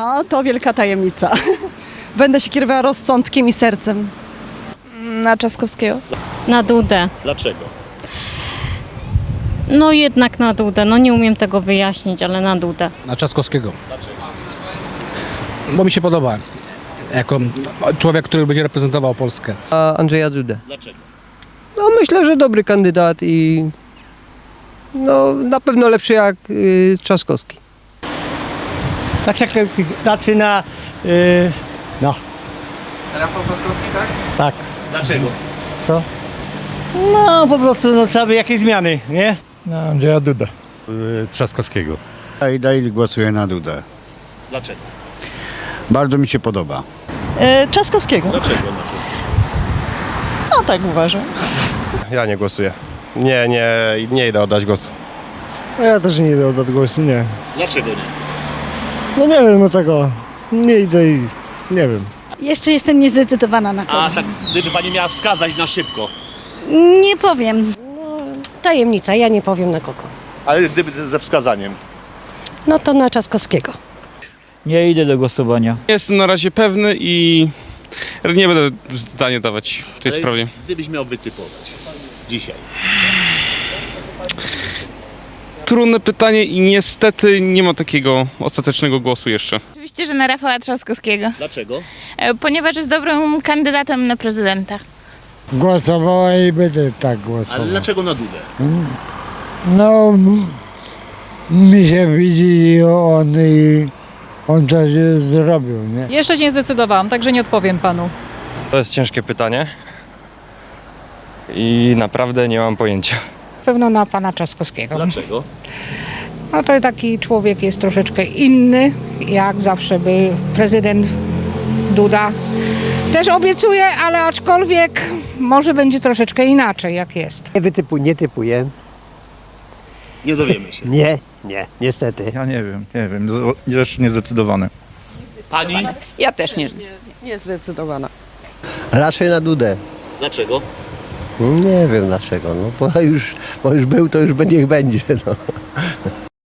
A to wielka tajemnica. Będę się kierowała rozsądkiem i sercem. Na Trzaskowskiego. Na Dudę. Dlaczego? No jednak na Dudę. No nie umiem tego wyjaśnić, ale na Dudę. Na Trzaskowskiego. Bo mi się podoba. Jako człowiek, który będzie reprezentował Polskę. A Andrzeja Dudę. Dlaczego? No myślę, że dobry kandydat i no na pewno lepszy jak y, Trzaskowski. Na Krzaklewskich, znaczy na... Yy, no. Rafał Trzaskowski, tak? Tak. Dlaczego? Co? No po prostu no, trzeba by jakieś zmiany, nie? No, Andrzeja Duda. Trzaskowskiego. I dalej głosuję na Dudę. Dlaczego? Bardzo mi się podoba. E, Trzaskowskiego. Dlaczego na Trzaskowskiego? No tak uważam. Ja nie głosuję. Nie, nie, nie idę oddać głosu. Ja też nie idę oddać głosu, nie. Dlaczego nie? No nie wiem, no tego. Nie idę i nie wiem. Jeszcze jestem niezdecydowana na A tak, gdyby pani miała wskazać na szybko, Nie powiem. Tajemnica, ja nie powiem na kogo. ale gdyby ze- ze wskazaniem. No to na Trzaskowskiego. Nie idę do głosowania. Jestem na razie pewny i nie będę zdania dawać w tej Ale sprawie. Gdybyś miał wytypować dzisiaj. Trudne pytanie i niestety nie ma takiego ostatecznego głosu jeszcze. Oczywiście, że na Rafała Trzaskowskiego, Dlaczego? e, ponieważ jest dobrym kandydatem na prezydenta. Głosowała i będę tak Ale dlaczego na Dudę? No, m- mi się widzi on i on coś zrobił, nie? Jeszcze się nie zdecydowałam, także nie odpowiem panu. To jest ciężkie pytanie i naprawdę nie mam pojęcia. Pewno na pana Trzaskowskiego. Dlaczego? No to taki człowiek jest troszeczkę inny, jak zawsze był prezydent Duda. Też obiecuje, ale aczkolwiek może będzie troszeczkę inaczej, jak jest. Nie wytypuję, nie typuję. Nie dowiemy się. Nie, nie, niestety. Ja nie wiem, nie wiem. Jeszcze niezdecydowany. Pani? Ja też nie. Niezdecydowana. Raczej na Dudę. Dlaczego? Nie wiem dlaczego, no bo już, bo już był, to już niech będzie. No.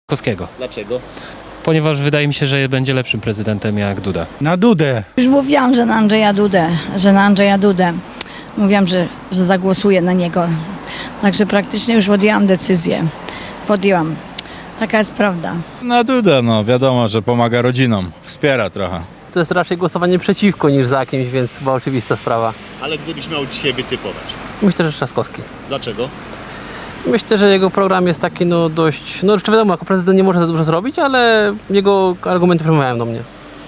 Trzaskowskiego. Dlaczego? Ponieważ wydaje mi się, że będzie lepszym prezydentem jak Duda. Na Dudę. Już mówiłam, że na Andrzeja Dudę, że na Andrzeja Dudę. Mówiłam, że, że zagłosuję na niego. Także praktycznie już podjęłam decyzję. Podjęłam. Taka jest prawda. Na Dudę, no wiadomo, że pomaga rodzinom. Wspiera trochę. To jest raczej głosowanie przeciwko niż za kimś, więc chyba oczywista sprawa. Ale gdybyś miał dzisiaj wytypować. Myślę, że Trzaskowski. Dlaczego? Myślę, że jego program jest taki no dość, no czy wiadomo, jako prezydent nie może za dużo zrobić, ale jego argumenty przemawiają do mnie.